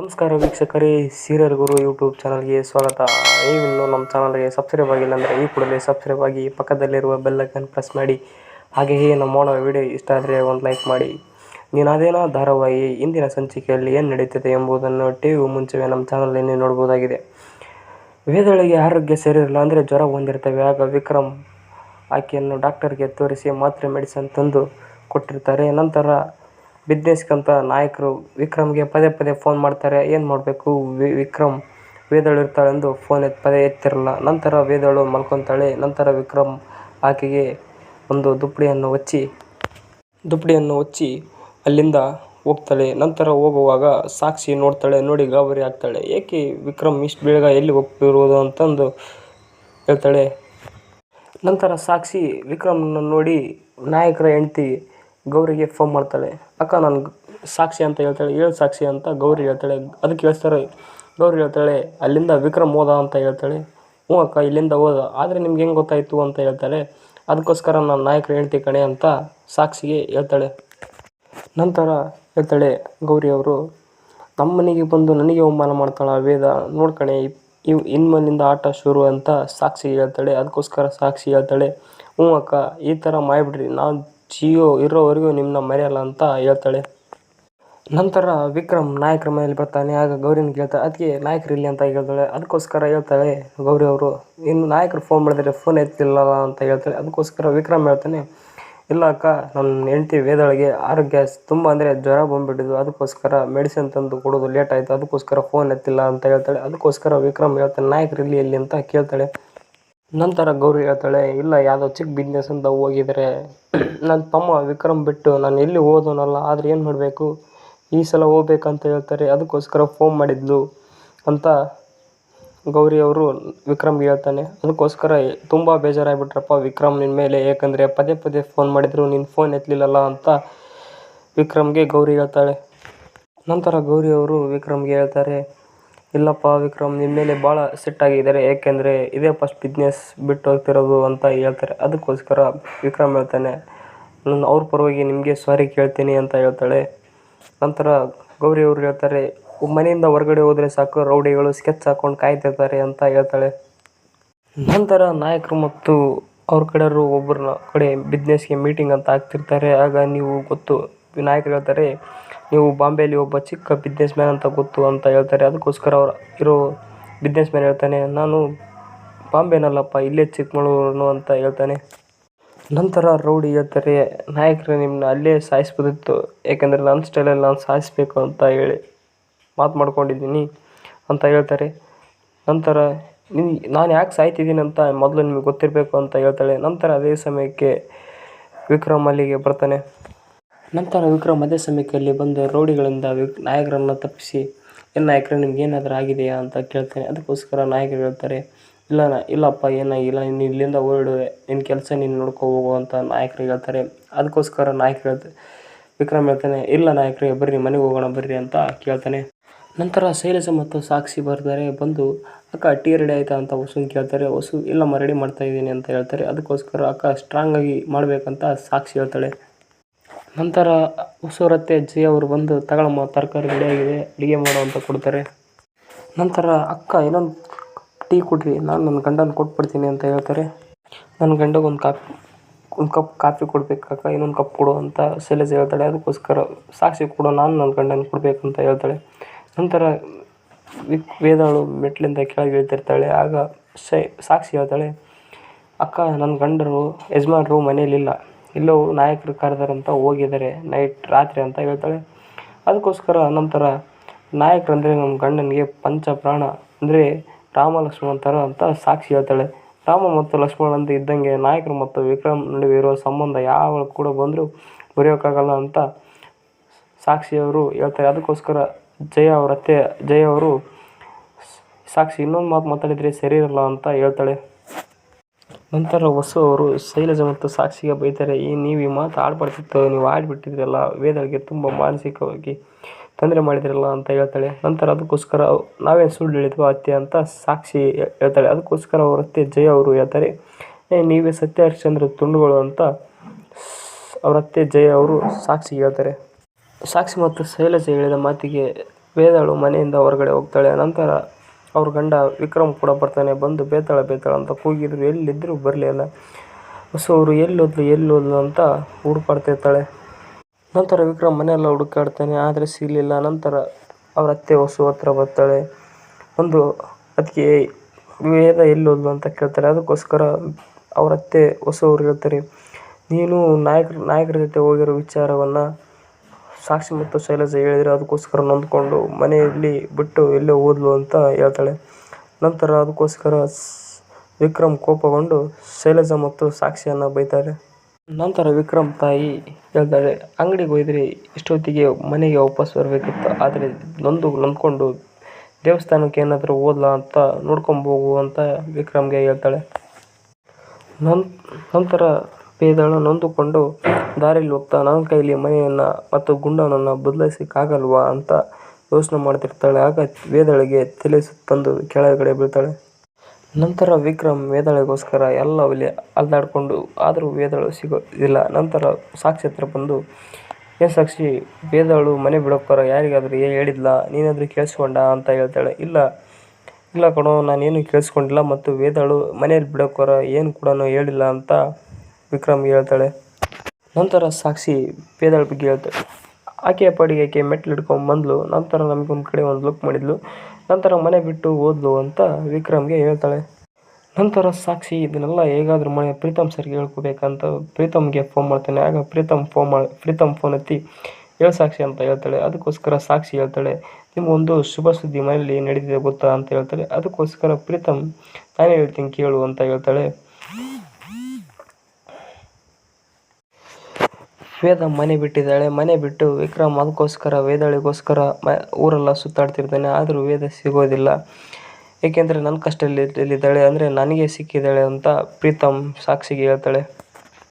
ನಮಸ್ಕಾರ ವೀಕ್ಷಕರೇ, ಸೀರಿಯಲ್ ಗುರು ಯೂಟ್ಯೂಬ್ ಚಾನಲ್ಗೆ ಸ್ವಾಗತ. ಇನ್ನು ನಮ್ಮ ಚಾನಲ್ಗೆ ಸಬ್ಸ್ಕ್ರೈಬ್ ಆಗಿಲ್ಲ ಅಂದರೆ ಈ ಕೂಡಲೇ ಸಬ್ಸ್ಕ್ರೈಬ್ ಆಗಿ ಪಕ್ಕದಲ್ಲಿರುವ ಬೆಲ್ಲೈಕನ್ ಪ್ರೆಸ್ ಮಾಡಿ. ಹಾಗೆಯೇ ನಮ್ಮ ಮಾಡೋ ವಿಡಿಯೋ ಇಷ್ಟ ಆದರೆ ಒಂದು ಲೈಕ್ ಮಾಡಿ. ನೀನಾದೇನೋ ಧಾರಾವಾಹಿ ಇಂದಿನ ಸಂಚಿಕೆಯಲ್ಲಿ ಏನು ನಡೀತಿದೆ ಎಂಬುದನ್ನು ಟಿ ವಿ ಮುಂಚೆವೇ ನಮ್ಮ ಚಾನಲಲ್ಲಿ ನೋಡ್ಬೋದಾಗಿದೆ ವೇದಳಿಗೆ ಆರೋಗ್ಯ ಸೇರಿರಲ್ಲ ಅಂದರೆ ಜ್ವರ ಹೊಂದಿರ್ತವೆ. ಆಗ ವಿಕ್ರಮ್ ಆಕೆಯನ್ನು ಡಾಕ್ಟರ್ಗೆ ತೋರಿಸಿ ಮಾತ್ರೆ ಮೆಡಿಸನ್ ತಂದು ಕೊಟ್ಟಿರ್ತಾರೆ. ನಂತರ ಬಿಸ್ನೆಸ್ಗಂತ ನಾಯಕರು ವಿಕ್ರಮ್ಗೆ ಪದೇ ಪದೇ ಫೋನ್ ಮಾಡ್ತಾರೆ, ಏನು ಮಾಡಬೇಕು? ವಿಕ್ರಮ್ ವೇದಳು ಇರ್ತಾಳೆಂದು ಫೋನ್ ಎತ್, ಪದೇ ಎತ್ತಿರಲ್ಲ. ನಂತರ ವೇದಳು ಮಲ್ಕೊತಾಳೆ. ನಂತರ ವಿಕ್ರಮ್ ಆಕೆಗೆ ಒಂದು ದುಪ್ಪಡಿಯನ್ನು ಹೊಚ್ಚಿ ದುಪ್ಪಡಿಯನ್ನು ಹೊಚ್ಚಿ ಅಲ್ಲಿಂದ ಹೋಗ್ತಾಳೆ. ನಂತರ ಹೋಗುವಾಗ ಸಾಕ್ಷಿ ನೋಡ್ತಾಳೆ, ನೋಡಿ ಗಾಬರಿ ಆಗ್ತಾಳೆ. ಏಕೆ ವಿಕ್ರಮ್ ಇಷ್ಟು ಬೇಗ ಎಲ್ಲಿ ಹೋಗ್ತಿರೋದು? ಅಂತಂದು ಹೇಳ್ತಾಳೆ. ನಂತರ ಸಾಕ್ಷಿ ವಿಕ್ರಮ್ನ ನೋಡಿ ನಾಯಕರ ಹೆಂಡ್ತಿ ಗೌರಿಗೆ ಫೋನ್ ಮಾಡ್ತಾಳೆ, ಅಕ್ಕ, ನಾನು ಸಾಕ್ಷಿ ಅಂತ ಹೇಳ್ತಾಳೆ ಏಳು ಸಾಕ್ಷಿ ಅಂತ ಗೌರಿ ಹೇಳ್ತಾಳೆ. ಅದಕ್ಕೆ ಹೇಳ್ತಾರೆ, ಗೌರಿ ಹೇಳ್ತಾಳೆ, ಅಲ್ಲಿಂದ ವಿಕ್ರಮ್ ಹೋದ ಅಂತ ಹೇಳ್ತಾಳೆ. ಹ್ಞೂ ಅಕ್ಕ, ಇಲ್ಲಿಂದ ಹೋದ, ಆದರೆ ನಿಮ್ಗೆ ಹೆಂಗೆ ಗೊತ್ತಾಯಿತು? ಅಂತ ಹೇಳ್ತಾಳೆ. ಅದಕ್ಕೋಸ್ಕರ ನಾನು ನಾಯಕರು ಹೇಳ್ತಿ ಕಣೆ ಅಂತ ಸಾಕ್ಷಿಗೆ ಹೇಳ್ತಾಳೆ. ನಂತರ ಹೇಳ್ತಾಳೆ ಗೌರಿ ಅವರು ನಮ್ಮ ಮನೆಗೆ ಬಂದು ನನಗೆ ಅವಮಾನ ಮಾಡ್ತಾಳೆ ವೇದ ನೋಡ್ಕಣೆ ಇವ್ ಇನ್ಮೇಲಿಂದ ಆಟ ಶುರು ಅಂತ ಸಾಕ್ಷಿ ಹೇಳ್ತಾಳೆ, ಅದಕ್ಕೋಸ್ಕರ ಸಾಕ್ಷಿ ಹೇಳ್ತಾಳೆ. ಹ್ಞೂ ಅಕ್ಕ, ಈ ಥರ ಮಾಡಿಬಿಡ್ರಿ ನಾವು ಜಿಯೋ ಇರೋವರೆಗೂ ನಿಮ್ಮನ್ನ ಮರೆಯಲ್ಲ ಅಂತ ಹೇಳ್ತಾಳೆ. ನಂತರ ವಿಕ್ರಮ್ ನಾಯಕರ ಮನೇಲಿ ಬರ್ತಾನೆ, ಆಗ ಗೌರಿನ ಕೇಳ್ತಾಳೆ ಅದಕ್ಕೆ ನಾಯಕರು ಇಲ್ಲಿ ಅಂತ ಹೇಳ್ತಾಳೆ. ಅದಕ್ಕೋಸ್ಕರ ಹೇಳ್ತಾಳೆ ಗೌರಿ ಅವರು. ಇನ್ನು ನಾಯಕರು ಫೋನ್ ಮಾಡಿದರೆ ಫೋನ್ ಎತ್ತಿಲ್ಲ ಅಂತ ಹೇಳ್ತಾಳೆ. ಅದಕ್ಕೋಸ್ಕರ ವಿಕ್ರಮ್ ಹೇಳ್ತಾನೆ, ಇಲ್ಲ ಅಕ್ಕ ನನ್ನ ಹೆಂಡತಿ ವೇದಳಿಗೆ ಆರೋಗ್ಯ ತುಂಬ ಅಂದರೆ ಜ್ವರ ಬಂದುಬಿಟ್ಟಿದ್ದು. ಅದಕ್ಕೋಸ್ಕರ ಮೆಡಿಸಿನ್ ತಂದು ಕೊಡೋದು ಲೇಟ್ ಆಯಿತು. ಅದಕ್ಕೋಸ್ಕರ ಫೋನ್ ಎತ್ತಿಲ್ಲ ಅಂತ ಹೇಳ್ತಾಳೆ. ಅದಕ್ಕೋಸ್ಕರ ವಿಕ್ರಮ್ ಹೇಳ್ತಾನೆ, ನಾಯಕರು ಇಲ್ಲಿ ಎಲ್ಲಿ ಅಂತ ಕೇಳ್ತಾಳೆ. ನಂತರ ಗೌರಿ ಹೇಳ್ತಾಳೆ, ಇಲ್ಲ, ಯಾವುದೋ ಚಿಕ್ಕ ಬಿಸ್ನೆಸ್ ಅಂತ ಹೋಗಿದ್ದಾರೆ. ನನ್ನ ತಮ್ಮ ವಿಕ್ರಮ್ ಬಿಟ್ಟು ನಾನು ಎಲ್ಲಿ ಓದೋನಲ್ಲ, ಆದರೆ ಏನು ಮಾಡಬೇಕು? ಈ ಸಲ ಹೋಗ್ಬೇಕಂತ ಹೇಳ್ತಾರೆ, ಅದಕ್ಕೋಸ್ಕರ ಫೋನ್ ಮಾಡಿದ್ಲು ಅಂತ ಗೌರಿ ಅವರು ವಿಕ್ರಮ್ಗೆ ಹೇಳ್ತಾನೆ. ಅದಕ್ಕೋಸ್ಕರ ತುಂಬ ಬೇಜಾರಾಗ್ಬಿಟ್ರಪ್ಪ ವಿಕ್ರಮ್ ನಿನ್ನ ಮೇಲೆ ಏಕೆಂದರೆ ಪದೇ ಪದೇ ಫೋನ್ ಮಾಡಿದ್ರು, ನೀನು ಫೋನ್ ಎತ್ತಲಿಲ್ಲಲ್ಲ ಅಂತ ವಿಕ್ರಮ್ಗೆ ಗೌರಿ ಹೇಳ್ತಾಳೆ. ನಂತರ ಗೌರಿ ಅವರು ವಿಕ್ರಮ್ಗೆ ಹೇಳ್ತಾರೆ, ಇಲ್ಲಪ್ಪ ವಿಕ್ರಮ್ ನಿಮ್ಮ ಮೇಲೆ ಭಾಳ ಸಿಟ್ಟಾಗಿದ್ದಾರೆ ಏಕೆಂದರೆ ಇದೇ ಫಸ್ಟ್ ಬಿಸ್ನೆಸ್ ಬಿಟ್ಟು ಹೋಗ್ತಿರೋದು ಅಂತ ಹೇಳ್ತಾರೆ. ಅದಕ್ಕೋಸ್ಕರ ವಿಕ್ರಮ್ ಹೇಳ್ತಾನೆ ನಾನು ಅವ್ರ ಪರವಾಗಿ ನಿಮಗೆ ಸಾರಿ ಕೇಳ್ತೀನಿ ಅಂತ ಹೇಳ್ತಾಳೆ. ನಂತರ ಗೌರಿ ಅವರು ಹೇಳ್ತಾರೆ ಮನೆಯಿಂದ ಹೊರಗಡೆ ಹೋದರೆ ಸಾಕು, ರೌಡಿಗಳು ಸ್ಕೆಚ್ ಹಾಕೊಂಡು ಕಾಯ್ತಿರ್ತಾರೆ ಅಂತ ಹೇಳ್ತಾಳೆ. ನಂತರ ನಾಯಕರು ಮತ್ತು ಅವ್ರ ಕಡೆಯವರು ಒಬ್ಬರನ್ನ ಕಡೆ ಬಿಸ್ನೆಸ್ಗೆ ಮೀಟಿಂಗ್ ಅಂತ ಆಗ್ತಿರ್ತಾರೆ ಆಗ ನೀವು ಗೊತ್ತು, ನಾಯಕರು ಹೇಳ್ತಾರೆ, ನೀವು ಬಾಂಬೆಯಲ್ಲಿ ಒಬ್ಬ ಚಿಕ್ಕ ಬಿಸ್ನೆಸ್ ಮ್ಯಾನ್ ಅಂತ ಗೊತ್ತು ಅಂತ ಹೇಳ್ತಾರೆ. ಅದಕ್ಕೋಸ್ಕರ ಅವ್ರು ಇರೋ ಬಿಸ್ನೆಸ್ ಮ್ಯಾನ್ ಹೇಳ್ತಾನೆ, ನಾನು ಬಾಂಬೆನಲ್ಲಪ್ಪ, ಇಲ್ಲೇ ಚಿಕ್ಕಮಗಳೂರು ಅಂತ ಹೇಳ್ತಾನೆ. ನಂತರ ರೌಡಿ ಹೇಳ್ತಾರೆ ನಾಯಕರು ನಿಮ್ಮನ್ನ ಅಲ್ಲೇ ಸಾಯಿಸ್ಬೋದಿತ್ತು. ಏಕೆಂದರೆ ನನ್ನ ಸ್ಟೈಲಲ್ಲಿ ನಾನು ಸಾಯಿಸ್ಬೇಕು ಅಂತ ಹೇಳಿ ಮಾತು ಮಾಡ್ಕೊಂಡಿದ್ದೀನಿ ಅಂತ ಹೇಳ್ತಾರೆ. ನಂತರ ನಿನ್, ನಾನು ಯಾಕೆ ಸಾಯ್ತಿದ್ದೀನಿ ಅಂತ ಮೊದಲು ನಿಮಗೆ ಗೊತ್ತಿರಬೇಕು ಅಂತ ಹೇಳ್ತಾಳೆ. ನಂತರ ಅದೇ ಸಮಯಕ್ಕೆ ವಿಕ್ರಮ್ ಅಲ್ಲಿಗೆ ಬರ್ತಾನೆ. ನಂತರ ವಿಕ್ರಮ್ ಅದೇ ಸಮಯಕ್ಕೆ ಅಲ್ಲಿ ಬಂದು ರೌಡಿಗಳಿಂದ ವಿಕ್, ನಾಯಕರನ್ನು ತಪ್ಪಿಸಿ, ಏನು ನಾಯಕರೇ ನಿಮ್ಗೆ ಏನಾದರೂ ಆಗಿದೆಯಾ ಅಂತ ಕೇಳ್ತಾನೆ. ಅದಕ್ಕೋಸ್ಕರ ನಾಯಕರು ಹೇಳ್ತಾರೆ ಇಲ್ಲ ಇಲ್ಲಪ್ಪ ಏನಾಗಿಲ್ಲ ನೀನು ಇಲ್ಲಿಂದ ಹೊರಡು ನಿನ್ನ ಕೆಲಸ ನೀನು ನೋಡ್ಕೊ ಹೋಗು ಅಂತ ನಾಯಕರು ಹೇಳ್ತಾರೆ. ಅದಕ್ಕೋಸ್ಕರ ನಾಯಕರು ಹೇಳ್ತಾರೆ ವಿಕ್ರಮ್ ಹೇಳ್ತಾನೆ, ಇಲ್ಲ ನಾಯಕ್ರೇ, ಬರ್ರಿ, ಮನೆಗೆ ಹೋಗೋಣ, ಬರ್ರಿ ಅಂತ ಕೇಳ್ತಾನೆ. ನಂತರ ಶೈಲಜ ಮತ್ತು ಸಾಕ್ಷಿ ಬರ್ತಾರೆ, ಬಂದು, ಅಕ್ಕ, ಟೀ ರೆಡಿ ಆಯಿತಾ ಅಂತ ವಸುನ್ ಕೇಳ್ತಾರೆ. ವಸು, ಇಲ್ಲಮ್ಮ, ರೆಡಿ ಮಾಡ್ತಾ ಇದ್ದೀನಿ ಅಂತ ಹೇಳ್ತಾರೆ. ಅದಕ್ಕೋಸ್ಕರ, ಅಕ್ಕ ಸ್ಟ್ರಾಂಗಾಗಿ ಮಾಡಬೇಕಂತ ಸಾಕ್ಷಿ ಹೇಳ್ತಾಳೆ. ನಂತರ ಹೊಸೂರತ್ತೆ ಜಯ ಅವರು ಬಂದು, ತಗೊಳಮ್ಮ, ತರಕಾರಿ ರೆಡಿಯಾಗಿದೆ ಅಡುಗೆ ಮಾಡೋ ಅಂತ ಕೊಡ್ತಾರೆ. ನಂತರ ಅಕ್ಕ ಇನ್ನೊಂದು ಟೀ ಕೊಡ್ರಿ, ನಾನು ನನ್ನ ಗಂಡನ ಕೊಟ್ಬಿಡ್ತೀನಿ ಅಂತ ಹೇಳ್ತಾರೆ. ನನ್ನ ಗಂಡಗೆ ಒಂದು ಕಾಪಿ ಒಂದು ಕಪ್ ಕಾಫಿ ಕೊಡ್ಬೇಕು ಇನ್ನೊಂದು ಕಪ್ ಕೊಡು ಅಂತ ಸೆಲೆಸ್ ಹೇಳ್ತಾಳೆ. ಅದಕ್ಕೋಸ್ಕರ ಸಾಕ್ಷಿ ಕೊಡು, ನಾನು ನನ್ನ ಗಂಡನ ಕೊಡ್ಬೇಕಂತ ಹೇಳ್ತಾಳೆ. ನಂತರ ವೇದಾಳು ಮೆಟ್ಲಿಂದ ಕೆಳಗೆ ಇಳ್ತಿರ್ತಾಳೆ ಆಗ ಸೈ ಸಾಕ್ಷಿ ಹೇಳ್ತಾಳೆ, ಅಕ್ಕ, ನನ್ನ ಗಂಡರು ಯಜಮಾನರು ಮನೇಲಿಲ್ಲ ಇಲ್ಲೋ. ನಾಯಕರು ಕರೆದಾರಂತ ಹೋಗಿದ್ದಾರೆ, ನೈಟ್ ರಾತ್ರಿ ಅಂತ ಹೇಳ್ತಾಳೆ. ಅದಕ್ಕೋಸ್ಕರ ನಂತರ ನಾಯಕರಂದರೆ ನಮ್ಮ ಗಂಡನಿಗೆ ಪಂಚ ಪ್ರಾಣ ಅಂದರೆ ರಾಮ ಲಕ್ಷ್ಮಣ ಥರ ಅಂತ ಸಾಕ್ಷಿ ಹೇಳ್ತಾಳೆ. ರಾಮ ಮತ್ತು ಲಕ್ಷ್ಮಣ ಅಂತ ಇದ್ದಂಗೆ ನಾಯಕರು ಮತ್ತು ವಿಕ್ರಮ್ ನಡುವೆ ಇರೋ ಸಂಬಂಧ ಯಾವ ಕೂಡ ಬಂದರೂ ಬರೆಯೋಕ್ಕಾಗಲ್ಲ ಅಂತ ಸಾಕ್ಷಿಯವರು ಹೇಳ್ತಾರೆ. ಅದಕ್ಕೋಸ್ಕರ ಜಯ ಅವರ ಅತ್ತೆ ಜಯ ಅವರು ಸಾಕ್ಷಿ ಇನ್ನೊಂದು ಮಾತು ಮಾತಾಡಿದರೆ ಸರಿ ಇರಲ್ಲ ಅಂತ ಹೇಳ್ತಾಳೆ. ನಂತರ ವಸು ಅವರು ಶೈಲಜ ಮತ್ತು ಸಾಕ್ಷಿಗೆ ಬೈತಾರೆ ಈ ನೀವು ಈ ಮಾತು ಆಡ್ಬಾರ್ದಿತ್ತು, ನೀವು ಆಡ್ಬಿಟ್ಟಿದ್ರಲ್ಲ, ವೇದಗಳಿಗೆ ತುಂಬ ಮಾನಸಿಕವಾಗಿ ತೊಂದರೆ ಮಾಡಿದ್ರಲ್ಲ ಅಂತ ಹೇಳ್ತಾಳೆ. ನಂತರ ಅದಕ್ಕೋಸ್ಕರ ನಾವೇನು ಸುಳ್ಳು ಹೇಳಿದ್ವೋ ಅತ್ತೆ ಅಂತ ಸಾಕ್ಷಿ ಹೇಳ್ತಾಳೆ. ಅದಕ್ಕೋಸ್ಕರ ಅವ್ರ ಜಯ ಅವರು ಹೇಳ್ತಾರೆ, ಏ, ನೀವೇ ಸತ್ಯ ಹರಿಶ್ಚಂದ್ರ ತುಂಡುಗಳು ಅಂತ ಅವ್ರ ಅತ್ತೆ ಜಯ ಅವರು ಸಾಕ್ಷಿ ಹೇಳ್ತಾರೆ. ಸಾಕ್ಷಿ ಮತ್ತು ಶೈಲಜ ಹೇಳಿದ ಮಾತಿಗೆ ಬೇದಾಳು ಮನೆಯಿಂದ ಹೊರಗಡೆ ಹೋಗ್ತಾಳೆ. ನಂತರ ಅವ್ರ ಗಂಡ ವಿಕ್ರಮ್ ಕೂಡ ಬರ್ತಾನೆ. ಬಂದು, ಬೇತಾಳ ಬೇತಾಳ ಅಂತ ಕೂಗಿದ್ರು. ಎಲ್ಲಿದ್ದರೂ ಬರಲಿಲ್ಲ. ಸೊ ಅವರು ಎಲ್ಲೋದ್ಲು ಎಲ್ಲೋದ್ಲು ಅಂತ ಹುಡುಕಾಡ್ತಿರ್ತಾಳೆ ನಂತರ ವಿಕ್ರಮ್ ಮನೆಯೆಲ್ಲ ಹುಡುಕಾಡ್ತಾನೆ, ಆದರೆ ಸಿಗಲಿಲ್ಲ ನಂತರ ಅವರ ಅತ್ತೆ ವಸು ಹತ್ರ ಬರ್ತಾಳೆ. ಒಂದು ಅದಕ್ಕೆ ವೇದ ಎಲ್ಲೋದ್ಲು ಅಂತ ಕೇಳ್ತಾರೆ ಅದಕ್ಕೋಸ್ಕರ ಅವರ ಅತ್ತೆ ಹೊಸವ್ರು ಹೇಳ್ತಾರೆ, ನೀನು ನಾಯಕರ ನಾಯಕರ ಜೊತೆ ಹೋಗಿರೋ ವಿಚಾರವನ್ನು ಸಾಕ್ಷಿ ಮತ್ತು ಶೈಲಜಾ ಹೇಳಿದರೆ ಅದಕ್ಕೋಸ್ಕರ ನೊಂದ್ಕೊಂಡು ಮನೆಯಲ್ಲಿ ಬಿಟ್ಟು ಎಲ್ಲೋ ಓದ್ಲು ಅಂತ ಹೇಳ್ತಾಳೆ. ನಂತರ ಅದಕ್ಕೋಸ್ಕರ ವಿಕ್ರಮ್ ಕೋಪಗೊಂಡು ಶೈಲಜ ಮತ್ತು ಸಾಕ್ಷಿಯನ್ನು ಬೈತಾರೆ. ನಂತರ ವಿಕ್ರಮ್ ತಾಯಿ ಹೇಳ್ತಾಳೆ ಅಂಗಡಿಗೆ ಹೋಯ್ದ್ರೆ ಇಷ್ಟೊತ್ತಿಗೆ ಮನೆಗೆ ವಾಪಸ್ ಬರಬೇಕಿತ್ತು. ಆದರೆ ನೊಂದು ನೊಂದ್ಕೊಂಡು ದೇವಸ್ಥಾನಕ್ಕೆ ಏನಾದರೂ ಹೋದ್ಲಾ ಅಂತ ನೋಡ್ಕೊಂಬೋಗು ಅಂತ ವಿಕ್ರಮ್ಗೆ ಹೇಳ್ತಾಳೆ. ನನ್, ನಂತರ ಪೇದಳು ನೊಂದುಕೊಂಡು ದಾರಿಯಲ್ಲಿ ಹೋಗ್ತಾ, ನನ್ನ ಕೈಲಿ ಮನೆಯನ್ನು ಮತ್ತು ಗುಂಡನನ್ನು ಬದಲಾಯಿಸಕ್ಕಾಗಲ್ವಾ? ಅಂತ ಯೋಚನೆ ಮಾಡ್ತಿರ್ತಾಳೆ. ಆಗ ವೇದಳಿಗೆ ತಲೆ ಸುತ್ತಂದು ಕೆಳಗಡೆ ಬೀಳ್ತಾಳೆ. ನಂತರ ವಿಕ್ರಮ್ ವೇದಾಳಿಗೋಸ್ಕರ ಎಲ್ಲ ಅಲ್ಲಿ ಅಲ್ದಾಡ್ಕೊಂಡು, ಆದರೂ ವೇದಾಳು ಸಿಗೋದಿಲ್ಲ ನಂತರ ಸಾಕ್ಷಿ ಹತ್ರ ಬಂದು, ಏ ಸಾಕ್ಷಿ, ವೇದಾಳು ಮನೆ ಬಿಡೋಕ್ಕಾರ ಯಾರಿಗಾದರೂ ಏ ಹೇಳಿದ್ಲ? ನೀನಾದರೂ ಕೇಳಿಸ್ಕೊಂಡ? ಅಂತ ಹೇಳ್ತಾಳೆ. ಇಲ್ಲ ಇಲ್ಲ ಕಣೋ, ನಾನೇನು ಕೇಳಿಸ್ಕೊಂಡಿಲ್ಲ ಮತ್ತು ವೇದಾಳು ಮನೆಯಲ್ಲಿ ಬಿಡೋಕ್ಕೋರ ಏನು ಕೂಡ ಹೇಳಿಲ್ಲ ಅಂತ ವಿಕ್ರಮ್ಗೆ ಹೇಳ್ತಾಳೆ. ನಂತರ ಸಾಕ್ಷಿ ವೇದಾಳ ಬಗ್ಗೆ ಹೇಳ್ತಾಳೆ. ಆಕೆಯ ಪಾಡಿಗೆ ಆಕೆ ಮೆಟ್ಲು ಹಿಡ್ಕೊಂಡು ಬಂದ್ಲು. ನಂತರ ನಮಗೊಂದು ಕಡೆ ಒಂದು ಲುಕ್ ಮಾಡಿದ್ಲು. ನಂತರ ಮನೆ ಬಿಟ್ಟು ಹೋದ್ಲು ಅಂತ ವಿಕ್ರಮ್ಗೆ ಹೇಳ್ತಾಳೆ. ನಂತರ ಸಾಕ್ಷಿ, ಇದನ್ನೆಲ್ಲ ಹೇಗಾದರೂ ಮನೆ ಪ್ರೀತಮ್ ಸರ್ಗೆ ಹೇಳ್ಕೊಬೇಕಂತ ಪ್ರೀತಮ್ಗೆ ಫೋನ್ ಮಾಡ್ತಾನೆ. ಆಗ ಪ್ರೀತಮ್ ಫೋನ್ ಮಾಡಿ, ಪ್ರೀತಮ್ ಫೋನ್ ಎತ್ತಿ, ಹೇಳು ಸಾಕ್ಷಿ ಅಂತ ಹೇಳ್ತಾಳೆ. ಅದಕ್ಕೋಸ್ಕರ ಸಾಕ್ಷಿ ಹೇಳ್ತಾಳೆ, ನಿಮಗೊಂದು ಶುಭ ಸುದ್ದಿ ಮನೆಯಲ್ಲಿ ನಡೀತಿದೆ ಗೊತ್ತಾ? ಅಂತ ಹೇಳ್ತಾಳೆ. ಅದಕ್ಕೋಸ್ಕರ ಪ್ರೀತಮ್, ನಾನೇ ಹೇಳ್ತೀನಿ ಕೇಳು ಅಂತ ಹೇಳ್ತಾಳೆ. ವೇದ ಮನೆ ಬಿಟ್ಟಿದ್ದಾಳೆ. ಮನೆ ಬಿಟ್ಟು ವಿಕ್ರಮ್ ಅದಕ್ಕೋಸ್ಕರ, ವೇದಾಳಿಗೋಸ್ಕರ ಮ, ಊರೆಲ್ಲ ಸುತ್ತಾಡ್ತಿರ್ತಾನೆ. ಆದರೂ ವೇದ ಸಿಗೋದಿಲ್ಲ. ಏಕೆಂದರೆ ನನ್ನ ಕಷ್ಟದಲ್ಲಿ ಇದ್ದಾಳೆ ಅಂದರೆ ನನಗೆ ಸಿಕ್ಕಿದ್ದಾಳೆ ಅಂತ ಪ್ರೀತಮ್ ಸಾಕ್ಷಿಗೆ ಹೇಳ್ತಾಳೆ.